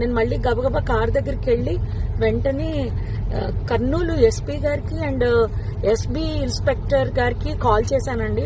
నేను మళ్ళీ గబగబా కార్ దగ్గరికి వెళ్ళి వెంటనే కర్నూలు ఎస్పీ గారికి అండ్ ఎస్బీ ఇన్స్పెక్టర్ గారికి కాల్ చేశానండి.